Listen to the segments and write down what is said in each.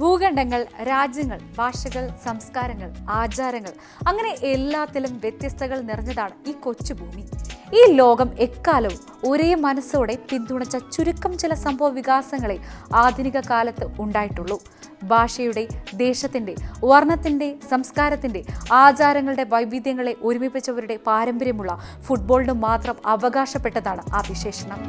ഭൂഖണ്ഡങ്ങൾ രാജ്യങ്ങൾ ഭാഷകൾ സംസ്കാരങ്ങൾ ആചാരങ്ങൾ അങ്ങനെ എല്ലാത്തിലും വ്യത്യസ്തകൾ നിറഞ്ഞതാണ് ഈ കൊച്ചു ഭൂമി. ഈ ലോകം എക്കാലവും ഒരേ മനസ്സോടെ പിന്തുണച്ച ചുരുക്കം ചില സംഭവ വികാസങ്ങളെ ആധുനിക കാലത്ത് ഉണ്ടായിട്ടുള്ളൂ. ഭാഷയുടെ ദേശത്തിന്റെ വർണത്തിന്റെ സംസ്കാരത്തിന്റെ ആചാരങ്ങളുടെ വൈവിധ്യങ്ങളെ ഒരുമിപ്പിച്ചവരുടെ പാരമ്പര്യമുള്ള ഫുട്ബോളിന് മാത്രം അവകാശപ്പെട്ടതാണ് ആ വിശേഷണം.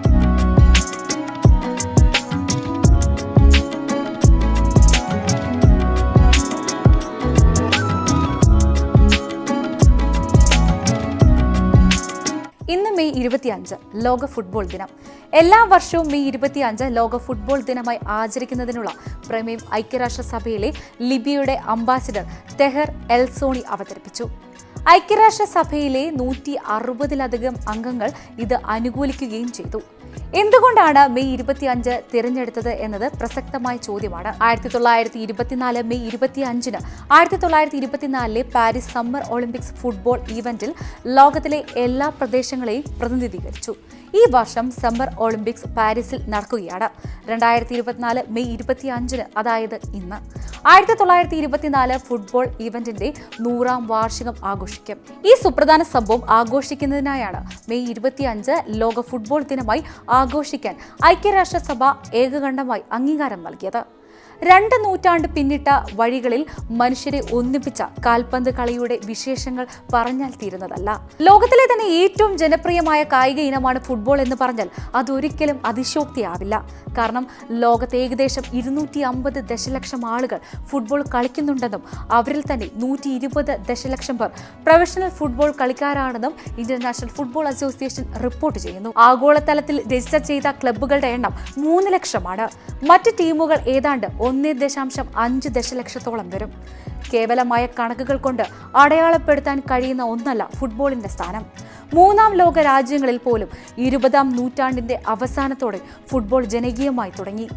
ഇന്ന് മെയ് ഇരുപത്തിയഞ്ച് ലോക ഫുട്ബോൾ ദിനം. എല്ലാ വർഷവും മെയ് ഇരുപത്തിയഞ്ച് ലോക ഫുട്ബോൾ ദിനമായി ആചരിക്കുന്നതിനുള്ള പ്രമേയം ഐക്യരാഷ്ട്രസഭയിലെ ലിബിയയുടെ അംബാസിഡർ തെഹർ എൽസോണി അവതരിപ്പിച്ചു. ഐക്യരാഷ്ട്രസഭയിലെ നൂറ്റി അറുപതിലധികം അംഗങ്ങൾ ഇത് അനുകൂലിക്കുകയും ചെയ്തു. എന്തുകൊണ്ടാണ് മെയ് ഇരുപത്തിയഞ്ച് തിരഞ്ഞെടുത്തത് എന്നത് പ്രസക്തമായ ചോദ്യമാണ്. ആയിരത്തി തൊള്ളായിരത്തി ഇരുപത്തിനാല് മെയ് ഇരുപത്തി അഞ്ചിന് ആയിരത്തി തൊള്ളായിരത്തി ഇരുപത്തിനാലിലെ പാരീസ് സമ്മർ ഒളിമ്പിക്സ് ഫുട്ബോൾ ഈവന്റിൽ ലോകത്തിലെ എല്ലാ പ്രദേശങ്ങളെയും പ്രതിനിധീകരിച്ചു. ഈ വർഷം സമ്മർ ഒളിമ്പിക്സ് പാരീസിൽ നടക്കുകയാണ്. രണ്ടായിരത്തി ഇരുപത്തിനാല് മെയ് ഇരുപത്തി അഞ്ചിന് അതായത് ഇന്ന്. ആയിരത്തി തൊള്ളായിരത്തി ഇരുപത്തിനാല് ഫുട്ബോൾ ഇവന്റിന്റെ നൂറാം വാർഷികം ആഘോഷിക്കും. ഈ സുപ്രധാന സംഭവം ആഘോഷിക്കുന്നതിനായാണ് മെയ് ഇരുപത്തിയഞ്ച് ലോക ഫുട്ബോൾ ദിനമായി ആഘോഷിക്കാൻ ഐക്യരാഷ്ട്രസഭ ഏകകണ്ഠമായി അംഗീകാരം നൽകിയത്. രണ്ട് നൂറ്റാണ്ട് പിന്നിട്ട വഴികളിൽ മനുഷ്യരെ ഒന്നിപ്പിച്ച കാൽപന്ത് കളിയുടെ വിശേഷങ്ങൾ പറഞ്ഞാൽ തീരുന്നതല്ല. ലോകത്തിലെ തന്നെ ഏറ്റവും ജനപ്രിയമായ കായിക ഇനമാണ് ഫുട്ബോൾ എന്ന് പറഞ്ഞാൽ അതൊരിക്കലും അതിശോക്തിയാവില്ല. കാരണം ലോകത്ത് ഏകദേശം ഇരുന്നൂറ്റി അമ്പത് ദശലക്ഷം ആളുകൾ ഫുട്ബോൾ കളിക്കുന്നുണ്ടെന്നും അവരിൽ തന്നെ നൂറ്റി ഇരുപത് ദശലക്ഷം പേർ പ്രൊഫഷണൽ ഫുട്ബോൾ കളിക്കാരാണെന്നും ഇന്റർനാഷണൽ ഫുട്ബോൾ അസോസിയേഷൻ റിപ്പോർട്ട് ചെയ്യുന്നു. ആഗോളതലത്തിൽ രജിസ്റ്റർ ചെയ്ത ക്ലബ്ബുകളുടെ എണ്ണം മൂന്ന് ലക്ഷമാണ്. മറ്റ് ടീമുകൾ ഏതാണ്ട് ഒന്ന് ദശാംശം അഞ്ച് ദശലക്ഷത്തോളം വരും. കേവലമായ കണക്കുകൾ കൊണ്ട് അടയാളപ്പെടുത്താൻ കഴിയുന്ന ഒന്നല്ല ഫുട്ബോളിന്റെ സ്ഥാനം. മൂന്നാം ലോക രാജ്യങ്ങളിൽ പോലും ഇരുപതാം നൂറ്റാണ്ടിന്റെ അവസാനത്തോടെ ഫുട്ബോൾ ജനകീയമായി തുടങ്ങി.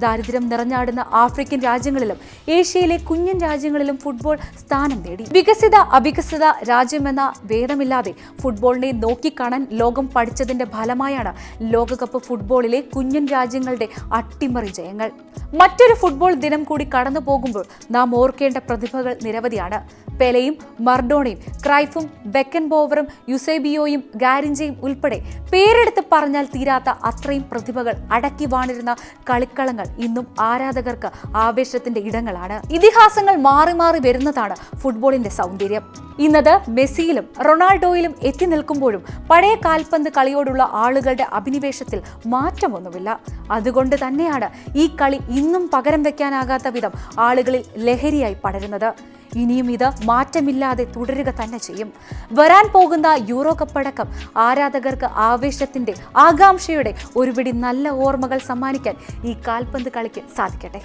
ദാരിദ്ര്യം നിറഞ്ഞാടുന്ന ആഫ്രിക്കൻ രാജ്യങ്ങളിലും ഏഷ്യയിലെ കുഞ്ഞൻ രാജ്യങ്ങളിലും ഫുട്ബോൾ സ്ഥാനം നേടി. വികസിത അവികസിത രാജ്യമെന്ന ഭേദമില്ലാതെ ഫുട്ബോളിനെ നോക്കിക്കാണാൻ ലോകം പഠിച്ചതിന്റെ ഫലമായാണ് ലോകകപ്പ് ഫുട്ബോളിലെ കുഞ്ഞൻ രാജ്യങ്ങളുടെ അട്ടിമറി ജയങ്ങൾ. മറ്റൊരു ഫുട്ബോൾ ദിനം കൂടി കടന്നു പോകുമ്പോൾ നാം ഓർക്കേണ്ട പ്രതിഭകൾ നിരവധിയാണ്. പെലയും മർഡോണയും ക്രൈഫും ബെക്കൻ ബോവറും യുസേബിയോയും ഗാരിഞ്ചയും ഉൾപ്പെടെ പേരെടുത്ത് പറഞ്ഞാൽ തീരാത്ത അത്രയും പ്രതിഭകൾ അടക്കി വാണിരുന്ന കളിക്കളങ്ങൾ ഇന്നും ആരാധകർക്ക് ആവേശത്തിന്റെ ഇടങ്ങളാണ്. ഇതിഹാസങ്ങൾ മാറി മാറി വരുന്നതാണ് ഫുട്ബോളിന്റെ സൗന്ദര്യം. ഇന്നത് മെസ്സിയിലും റൊണാൾഡോയിലും എത്തി നിൽക്കുമ്പോഴും പഴയ കാൽപന്ത് കളിയോടുള്ള ആളുകളുടെ അഭിനിവേശത്തിൽ മാറ്റമൊന്നുമില്ല. അതുകൊണ്ട് തന്നെയാണ് ഈ കളി ഇന്നും പകരം വെക്കാനാകാത്ത വിധം ആളുകളിൽ ലഹരിയായി പടരുന്നത്. ഇനിയും ഇത് മാറ്റമില്ലാതെ തുടരുക തന്നെ ചെയ്യും. വരാൻ പോകുന്ന യൂറോ കപ്പടക്കം ആരാധകർക്ക് ആവേശത്തിന്റെ ആകാംക്ഷയുടെ ഒരുപിടി നല്ല ഓർമ്മകൾ സമ്മാനിക്കാൻ ഈ കാൽപന്ത് കളിക്ക് സാധിക്കട്ടെ?